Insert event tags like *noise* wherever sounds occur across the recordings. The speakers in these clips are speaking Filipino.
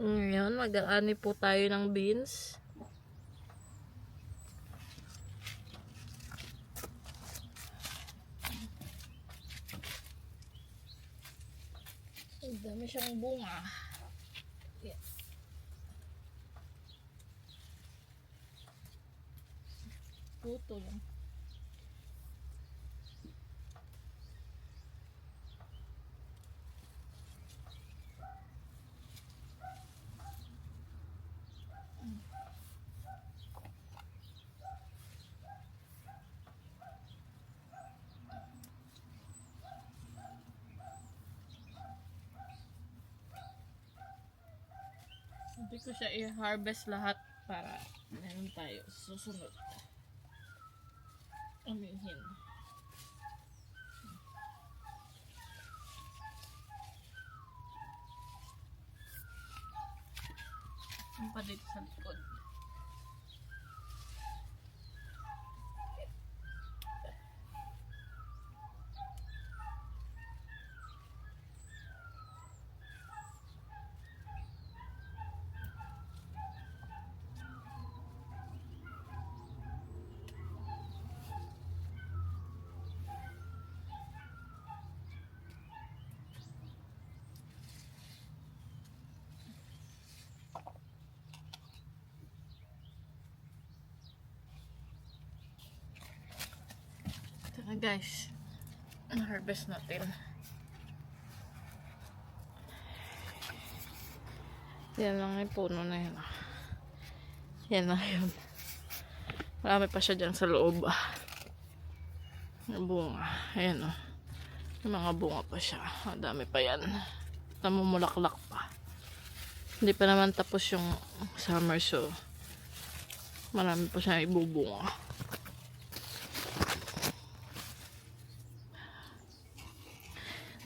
Ngayon, mag-aani po tayo ng beans. Ang dami siyang bunga. Yan. Puto lang. Ko siya i-harvest lahat para meron tayo susunod. Amihin. Yung pa dito sa likod. Guys. Ang harvest natin. Yan lang yung puno na yun. ah. Yan na yun. Marami pa siya dyan sa loob. ah. Bunga. Ayan o. Yung mga bunga pa siya. Ang dami pa yan. Namumulaklak pa. Hindi pa naman tapos yung summer so marami pa siya ibubunga.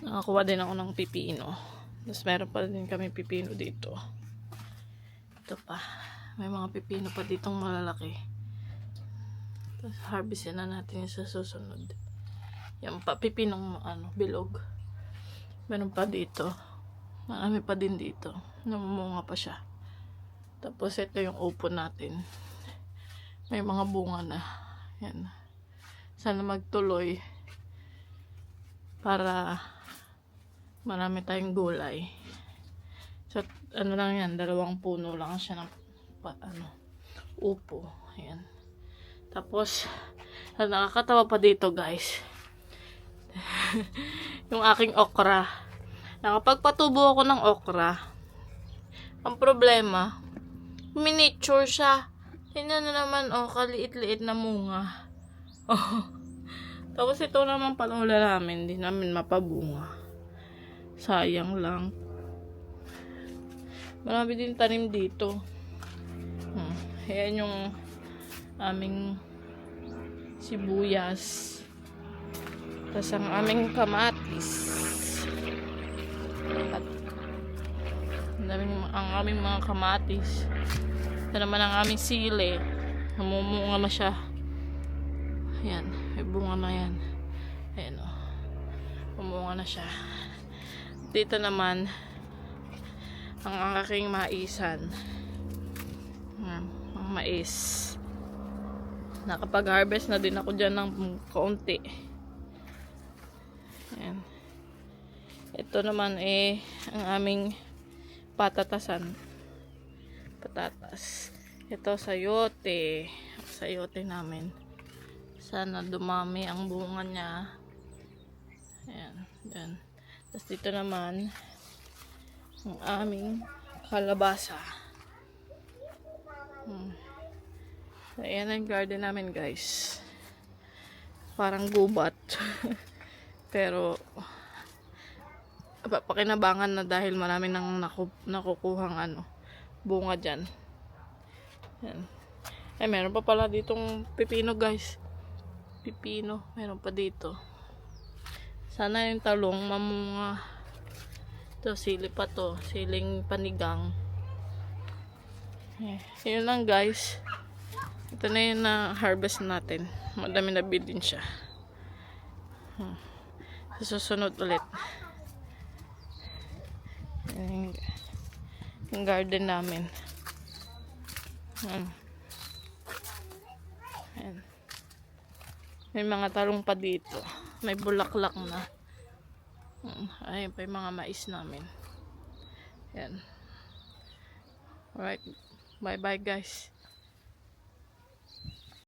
Nakakuha din ako ng pipino. Tapos meron pa din kami pipino dito. Ito pa. May mga pipino pa ditong malalaki. Tapos harvestin na natin sa susunod. Yung pa pipinong ano, bilog. Meron pa dito. Marami pa din dito. Namumunga pa siya. Tapos ito yung upo natin. May mga bunga na. Yan. Sana magtuloy para marami tayong gulay. So, ano lang yan, dalawang puno lang siya ng pa, ano, upo. Ayan. Tapos, ang nakakatawa pa dito guys. *laughs* yung aking okra. Nakapagpatubo ako ng okra. Ang problema, miniature siya. Tingnan na naman, oh, kaliit-liit na munga. Oh. *laughs* Tapos ito naman panula namin, hindi namin mapabunga. Sayang lang. Marami din tanim dito. Hmm. Ayan yung aming sibuyas. Tapos ang aming kamatis. At daming, ang aming mga kamatis. Ito naman ang aming sili. Namumunga na siya. Ayan. May bunga na yan. Ayan o. Bumunga na siya. Dito naman, ang aking maisan. Hmm, ang mais. Nakapag-harvest na din ako dyan ng kaunti. Ayan. Ito naman eh, ang aming patatasan. Patatas. Ito sayote. Sayote namin. Sana dumami ang bunga niya. Ayan. Ayan. Tapos dito naman, ang aming kalabasa. Hmm. So, ayan ang garden namin, guys. Parang gubat. *laughs* Pero, pa- pakinabangan na dahil marami nang naku, nakukuhang ano, bunga dyan. Yan. Eh, meron pa pala ditong pipino, guys. Pipino. Meron pa dito. Sana yung talong mamunga. Ito, sili pa to. Siling panigang. Eh, yun lang, guys. Ito na yung na-harvest natin. Madami na din siya. Hmm. Susunod ulit. Yung garden namin. Ayan. May mga talong pa dito. May bulaklak na. Mm, Ayun pa yung mga mais namin. Yan. Alright. Bye bye guys.